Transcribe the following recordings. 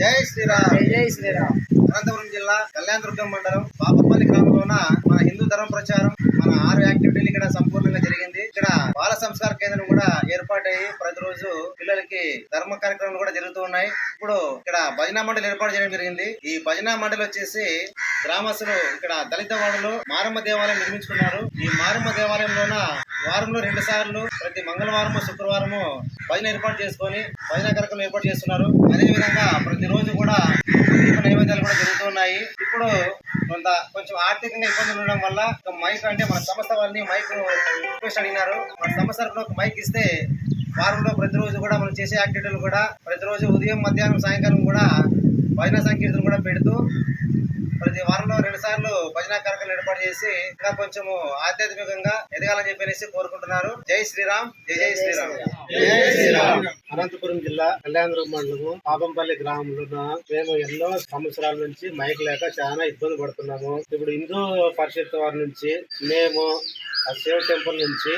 జై శ్రీరామ్. జై శ్రీరామ్. అనంతపురం జిల్లా కళ్యాణదుర్గం మండలం పాపపల్లి గ్రామంలోన మన హిందూ ధర్మ ప్రచారం మన ఆరు యాక్టివిటీలు ఇక్కడ సంపూర్ణంగా జరిగింది. ఇక్కడ బాల సంస్కార కేంద్రం కూడా ఏర్పాటయ్యి ప్రతిరోజు పిల్లలకి ధర్మ కార్యక్రమాలు కూడా జరుగుతూ ఉన్నాయి. ఇప్పుడు ఇక్కడ భజనా మండలి ఏర్పాటు చేయడం జరిగింది. ఈ భజనా మండలి వచ్చేసి గ్రామస్తులు ఇక్కడ దళిత వాడలో మారమ్మ దేవాలయం నిర్మించుకున్నారు. ఈ మారమ్మ దేవాలయంలోన వారంలో రెండు సార్లు ప్రతి మంగళవారము శుక్రవారము భజన ఏర్పాటు చేసుకొని భజన కార్యక్రమం ఏర్పాటు చేస్తున్నారు. అదేవిధంగా ప్రతిరోజు కూడా నైవేద్యాలు కూడా జరుగుతున్నాయి ఇప్పుడు కొంత కొంచెం ఆర్థికంగా ఇబ్బందులు ఉండడం వల్ల ఒక మైక్ అంటే మన సంస్థ వాళ్ళని మైక్ రిక్వెస్ట్ అడిగినారు. మన సంస్థ ఒక మైక్ ఇస్తే వారంలో ప్రతిరోజు కూడా మనం చేసే యాక్టివిటీలు కూడా ప్రతిరోజు ఉదయం మధ్యాహ్నం సాయంకాలం కూడా భజన సంకీర్తన కూడా పెడుతూ ప్రతి వారంలో రెండు సార్లు భజన కార్యక్రమం ఏర్పాటు చేసి ఇంకా కొంచెము ఆధ్యాత్మికంగా ఎదగాలని చెప్పేసి కోరుకుంటున్నారు. జై శ్రీరామ్ జై జై శ్రీరామ్. అనంతపురం జిల్లా కళ్యాణదుర్గం మండలం పాపంపల్లి గ్రామంలో మేము ఎన్నో సంవత్సరాల నుంచి మైక్ లేక చాలా ఇబ్బంది పడుతున్నాము. ఇప్పుడు హిందూ పరిషత్ వారి నుంచి మేము ఆ శివ టెంపుల్ నుంచి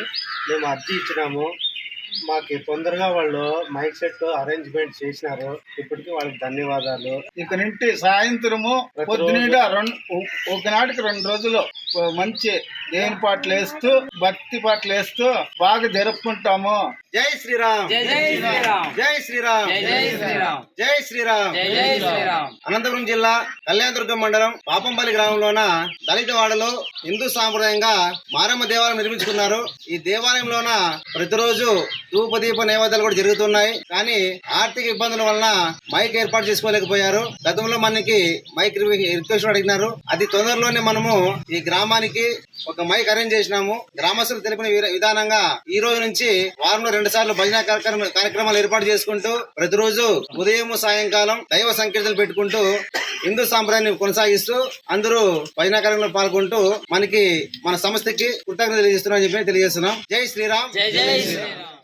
మేము అర్జీ ఇచ్చినాము. మాకు తొందరగా వాళ్ళు మైక్ సెట్ అరేంజ్మెంట్ చేసినారు. ఇప్పటికి వాళ్ళకి ధన్యవాదాలు. ఇక నుండి సాయంత్రము పొద్దునీట రెండు ఒకనాటికి రెండు రోజులు మంచి దేవుని పాటలు వేస్తూ భక్తి పాటలు వేస్తూ బాగా జరుపుకుంటాము. జై శ్రీరామ్. జై జై శ్రీరామ్. జై శ్రీరామ్. జై జై శ్రీరామ్. జై శ్రీరామ్. జై జై శ్రీరామ్. అనంతపురం జిల్లా కళ్యాణదుర్గం మండలం పాపంపల్లి గ్రామంలోన దళిత వాడలో హిందూ సాంప్రదాయంగా మారమ్మ దేవాలయం నిర్మించుకున్నారు. ఈ దేవాలయంలోన ప్రతిరోజు ధూపదీప నైవేద్యాలు కూడా జరుగుతున్నాయి. కానీ ఆర్థిక ఇబ్బందుల వలన మైక్ ఏర్పాటు చేసుకోలేకపోయారు. గతంలో మనకి మైక్ రిక్వెస్ట్ అడిగినారు. అది తొందరలోనే మనము ఈ గ్రామానికి ఒక మైక్ అరేంజ్ చేసినాము. గ్రామస్తులు తెలిపిన విధానంగా ఈ రోజు నుంచి వారంలో రెండు సార్లు భజన కార్యక్రమాలు ఏర్పాటు చేసుకుంటూ ప్రతిరోజు ఉదయం సాయంకాలం దైవ సంకీర్తనలు పెట్టుకుంటూ హిందూ సాంప్రదాయాన్ని కొనసాగిస్తూ అందరూ భజన కార్యక్రమంలో పాల్గొంటూ మనకి మన సంస్థకి కృతజ్ఞతలు తెలియజేస్తున్నాం చెప్పి తెలియజేస్తున్నాం. జై శ్రీరామ్. జై జై శ్రీరామ్.